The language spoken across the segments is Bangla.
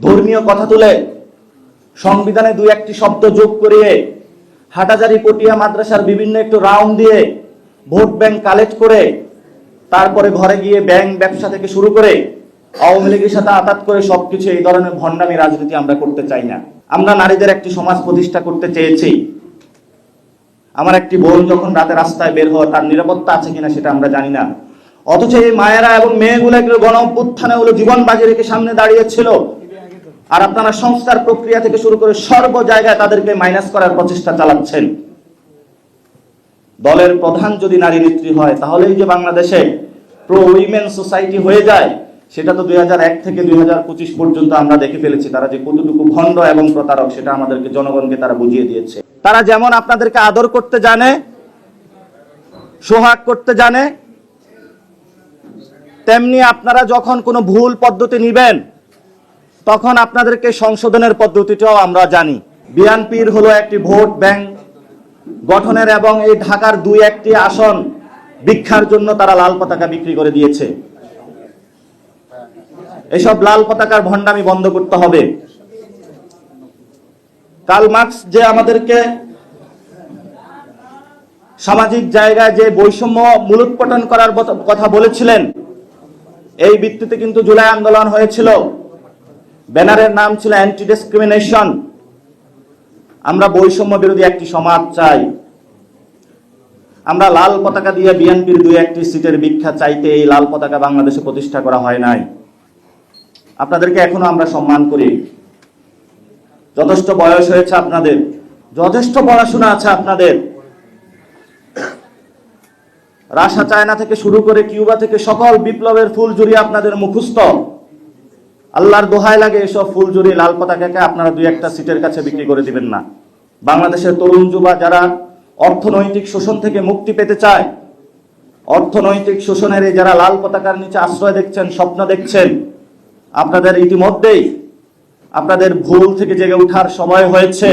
ধর্মীয় কথা তুলে সংবিধানে দুই একটি শব্দ যোগ করিয়ে হাটাজারি, পটিয়া মাদ্রাসার বিভিন্ন একটু রাউন্ড দিয়ে ভোট ব্যাংক কালেক্ট করে তারপরে ঘরে গিয়ে ব্যাংক ব্যবসা থেকে শুরু করে আওয়ামী লীগের সাথে আতাত করে সবকিছু এই ধরনের ভণ্ডামি রাজনীতি আমরা করতে চাই না। আমরা নারীদের একটি সমাজ প্রতিষ্ঠা করতে চেয়েছি। আমার একটি বোন যখন রাতে রাস্তায় বের হয় তার নিরাপত্তা আছে কিনা সেটা আমরা জানি না। অথচ এই মায়েরা এবং মেয়েগুলো গণ অভ্যুত্থানে হলো, জীবন বাজি রেখে সামনে দাঁড়িয়েছিল আর আপনারা সংস্কার প্রক্রিয়া থেকে শুরু করে সর্ব জায়গায় তাদেরকে মাইনাস করার প্রচেষ্টা চালাচ্ছেন। দলের প্রধান যদি নারী নেত্রী হয়, তাহলেই যে বাংলাদেশে প্রো উইমেন সোসাইটি হয়ে যায়, সেটা তো দুই হাজার এক থেকে দুই হাজার পঁচিশ পর্যন্ত আমরা দেখে ফেলেছি। তারা যে কতটুকু ভণ্ড এবং প্রতারক, সেটা আমাদেরকে জনগণকে তারা বুঝিয়ে দিয়েছে। তারা যেমন আপনাদেরকে আদর করতে জানে, সোহাগ করতে জানে, তেমনি আপনারা যখন কোনো ভুল পদ্ধতি নিবেন তখন আপনাদেরকে সংশোধনের পদ্ধতিটাও আমরা জানি। বিএনপির হলো একটি ভোট ব্যাংক গঠনের এবং এই ঢাকার দুই একটি আসন ভিক্ষার জন্য তারা লাল পতাকা বিক্রি করে দিয়েছে। এসব লাল পতাকার ভণ্ডামি বন্ধ করতে হবে। কাল মার্কস যে আমাদেরকে সামাজিক জায়গায় যে বৈষম্য মূলোৎপাটন করার কথা বলেছিলেন, এই ভিত্তিতে কিন্তু জুলাই আন্দোলন হয়েছিল। ব্যানারের নাম ছিল অ্যান্টি ডিসক্রিমিনেশন আমরা বৈষম্য বিরোধী একটি সমাজ চাই। আমরা লাল পতাকা দিয়ে বিএনপির দুই একটি সিটের ভিক্ষা চাইতে এই লাল পতাকা বাংলাদেশে প্রতিষ্ঠা করা হয় নাই। আপনাদেরকে এখনও আমরা সম্মান করি। যথেষ্ট বয়স হয়েছে আপনাদের। যথেষ্ট পড়াশোনা আছে আপনাদের। রাশা, চায়না থেকে শুরু করে কিউবা থেকে সকল বিপ্লবের ফুল জুড়ি আপনাদের মুখস্থ। আল্লাহর দোহাই লাগে এসব ফুল জুড়ি লাল পতাকাকে আপনারা দুই একটা সিটের কাছে বিক্রি করে দিবেন না। বাংলাদেশের তরুণ যুবা যারা অর্থনৈতিক শোষণ থেকে মুক্তি পেতে চায়, অর্থনৈতিক শোষণের এই যারা লাল পতাকার নিচে আশ্রয় দেখছেন, স্বপ্ন দেখছেন, আপনাদের ইতিমধ্যেই আপনাদের ভুল থেকে জেগে ওঠার সময় হয়েছে।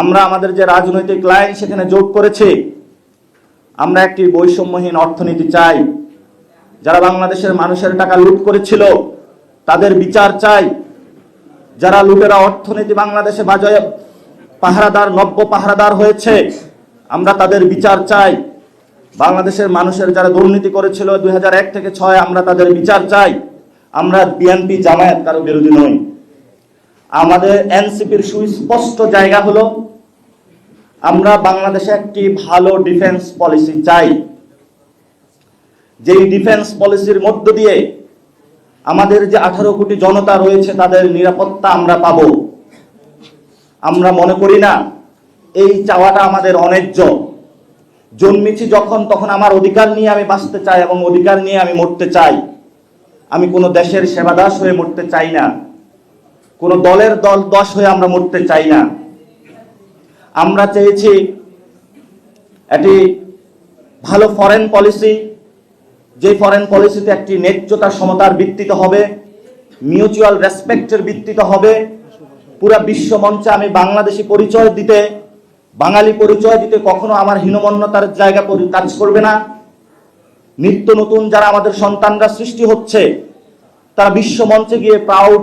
আমরা আমাদের যে রাজনৈতিক লাইন সেখানে যোগ করেছি, আমরা একটি বৈষম্যহীন অর্থনীতি চাই। যারা বাংলাদেশের মানুষের টাকা লুট করেছিল তাদের বিচার চাই। যারা লুটেরা অর্থনীতি বাংলাদেশে বাজায় পাহারাদার, নব্য পাহারাদার হয়েছে, আমরা তাদের বিচার চাই। বাংলাদেশের মানুষের যারা দুর্নীতি করেছিল দু হাজার এক থেকে ছয়, আমরা তাদের বিচার চাই। আমরা বিএনপি জামায়াত কারও বিরোধী নই। আমাদের এনসিপির সুস্পষ্ট জায়গা হলো, আমরা বাংলাদেশে একটি ভালো ডিফেন্স পলিসি চাই। যেই ডিফেন্স পলিসির মধ্য দিয়ে আমাদের যে আঠারো কোটি জনতা রয়েছে, তাদের নিরাপত্তা আমরা পাব। আমরা মনে করি না, এই চাওয়াটা আমাদের অন্যায্য জন্মেছি যখন, তখন আমার অধিকার নিয়ে আমি বাঁচতে চাই এবং অধিকার নিয়ে আমি মরতে চাই। আমি কোনো দেশের সেবাদাস হয়ে মরতে চাই না। কোনো দলের দল দশ হয়ে আমরা মরতে চাই না। আমরা চেয়েছি একটি ভালো ফরেন পলিসি যে ফরেন পলিসিতে একটি ন্যায্যতা সমতার ভিত্তিতে হবে মিউচুয়াল রেসপেক্টের ভিত্তিতে হবে, পুরা বিশ্ব মঞ্চে আমি বাংলাদেশি পরিচয় দিতে, বাঙালি পরিচয় দিতে কখনো আমার হীনমন্যতার জায়গা কাজ করবে না। নিত্য নতুন যারা আমাদের সন্তানরা সৃষ্টি হচ্ছে, তারা বিশ্ব মঞ্চে গিয়ে প্রাউড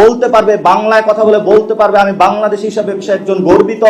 বলতে পারবে, বাংলায় কথা বলে বলতে পারবে, আমি বাংলাদেশি হিসাবে একজন গর্বিত।